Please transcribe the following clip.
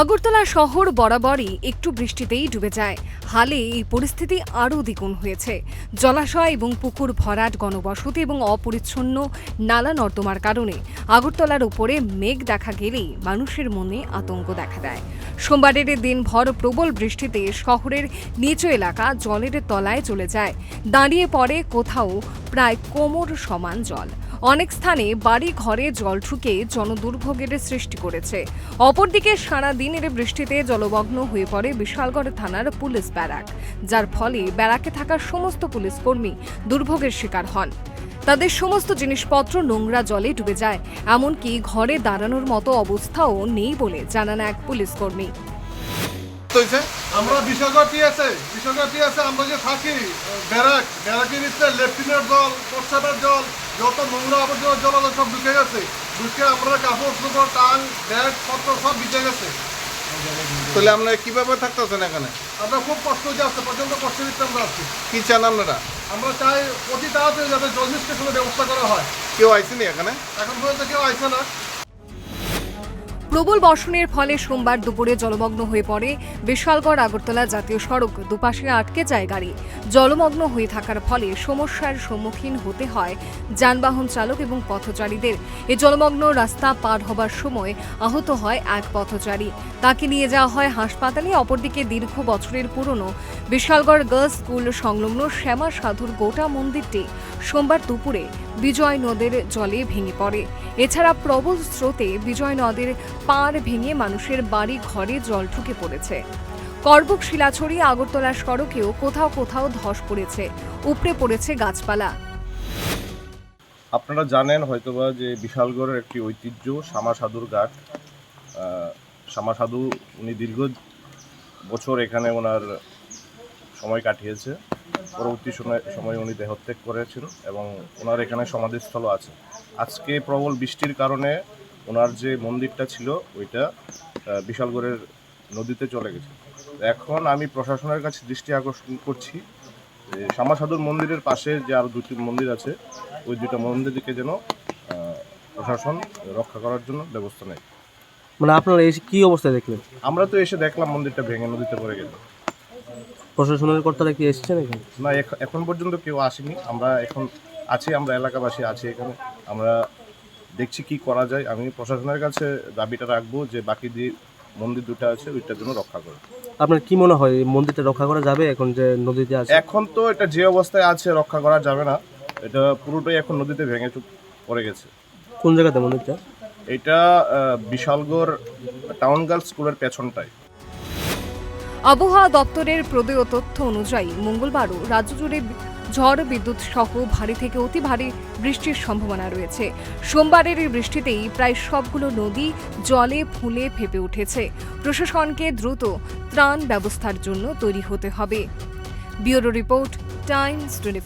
আগরতলা শহর বরাবরই একটু বৃষ্টিতেই ডুবে যায়। হালে এই পরিস্থিতি আরও দ্বিগুণ হয়েছে। জলাশয় এবং পুকুর ভরাট, গণবসতি এবং অপরিচ্ছন্ন নালা নর্দমার কারণে আগরতলার উপরে মেঘ দেখা গেলেই মানুষের মনে আতঙ্ক দেখা দেয়। সোমবারের দিনভর প্রবল বৃষ্টিতে শহরের নিচু এলাকা জলের তলায় চলে যায়। দাঁড়িয়ে পড়ে কোথাও প্রায় কোমর সমান জল। অনেক স্থানে বাড়ি ঘরে জল ঢুকে জনদুর্ভোগের সৃষ্টি করেছে। অপরদিকে সারা দিনের বৃষ্টিতে জলমগ্ন হয়ে পড়ে বিশালগড় থানার পুলিশ ব্যারাক। যার ফলে ব্যারাকে থাকা সমস্ত পুলিশ কর্মী দুর্ভোগের শিকার হন। তাদের সমস্ত জিনিসপত্র নোংরা জলে ডুবে যায়। এমনকি ঘরে দাঁড়ানোর মতো অবস্থাও নেই বলে জানান এক পুলিশ কর্মী আমরা বিশ্বগতি আছে? বিশ্বগতি আছে? আমরা যে থাকি ব্যারাক ব্যারাকের ভিতরে লেফটিনের জল প্রস্রাবের জল যত নোংরা আবর্জনা জল আছে সব ঢুকে গেছে। ঢুকে আমরা কাপড় চোপড় টাং ব্যাগ পত্র সব ভিজে গেছে। তাহলে আপনারা কীভাবে থাকতেছেন এখানে? আমরা খুব কষ্ট হয়ে যাচ্ছে পর্যন্ত কষ্ট দিতে আমরা আছি। কি চান আপনারা? আমরা চাই অতি তাড়াতাড়ি যাতে জল নিষ্কাশনের ব্যবস্থা করা হয়। কেউ আইসেনি এখানে? এখন পর্যন্ত কেউ আইসে না। প্রবল বর্ষণের ফলে সোমবার দুপুরে জলমগ্ন হয়ে পড়ে বিশালগড় আগরতলা জাতীয় সড়ক। দুপাশে আটকে যায় গাড়ি। জলমগ্ন হয়ে থাকার ফলে সমস্যার সম্মুখীন হতে হয় যানবাহন চালক এবং পথচারীদের। এই জলমগ্ন রাস্তা পার হবার সময় আহত হয় এক পথচারী। তাকে নিয়ে যাওয়া হয় হাসপাতালে, অপরদিকে দীর্ঘ বছরের পুরনো বিশালগড় গার্লস স্কুল সংলগ্ন শ্যামা সাধুর গোটা মন্দিরটি। সোমবার দুপুরে বিজয় নদের জলে ভেঙে পড়ে। এছাড়া প্রবল স্রোতে বিজয় নদের পাড় ভেঙে মানুষের বাড়ি ঘরে জল ঢুকে পড়েছে। করবুক, শিলাছড়ি, আগরতলা সড়কেও কোথাও কোথাও ধস পড়েছে, উপড়ে পড়েছে গাছপালা। আপনারা জানেন হয়তোবা যে বিশালগড়ের একটি ঐতিহ্য শ্যামা সাধুর ঘাট। শ্যামা সাধু উনি দীর্ঘ বছর এখানে ওনার সময় কাটিয়েছে। পরবর্তী সময় সময় উনি দেহত্যাগ করেছেন এবং ওনার এখানে সমাধিস্থলও আছে। আজকে প্রবল বৃষ্টির কারণে ওনার যে মন্দিরটা ছিল ওইটা বিশালগড়ের নদীতে চলে গেছে। এখন আমি প্রশাসনের কাছে দৃষ্টি আকর্ষণ করছি যে শ্যামা মন্দিরের পাশে যে আরও দুটি মন্দির আছে ওই দুটো মন্দিরকে যেন প্রশাসন রক্ষা করার জন্য ব্যবস্থা নেয়। মানে আপনারা এসে কি অবস্থায় দেখলেন? আমরা তো এসে দেখলাম মন্দিরটা ভেঙে নদীতে পড়ে গেল প্রশাসনের কর্তারা কি এসেছেন এখানে? না এখন পর্যন্ত কেউ আসেনি। আমরা এখন আছি আমরা এলাকাবাসী আছি এখানে। আমরা দেখছি কি করা যায়। আমি প্রশাসনের কাছে দাবিটা রাখব যে বাকি যে মন্দির দুটো আছে ওইটার জন্য রক্ষা করে। আপনার কি মনে হয় এই মন্দিরটা রক্ষা করা যাবে এখন যে নদীতে আছে? এখন তো এটা যে অবস্থায় আছে রক্ষা করা যাবে না। এটা পুরোটাই এখন নদীতে ভেঙে চুপ পড়ে গেছে। কোন জায়গাতে মন্দিরটা? এটা বিশালগড় টাউন গার্লস স্কুলের পেছনটায়। আবহাওয়া দপ্তরের প্রদেয় তথ্য অনুযায়ী মঙ্গলবারও রাজ্য জুড়ে ঝড়, বিদ্যুৎ সহ ভারী থেকে অতি ভারী বৃষ্টির সম্ভাবনা রয়েছে। সোমবারের এই বৃষ্টিতেই প্রায় সবগুলো নদী জলে ফুলে ফেপে উঠেছে। প্রশাসনকে দ্রুত ত্রাণ ব্যবস্থার জন্য তৈরি হতে হবে। Bureau report, Times twenty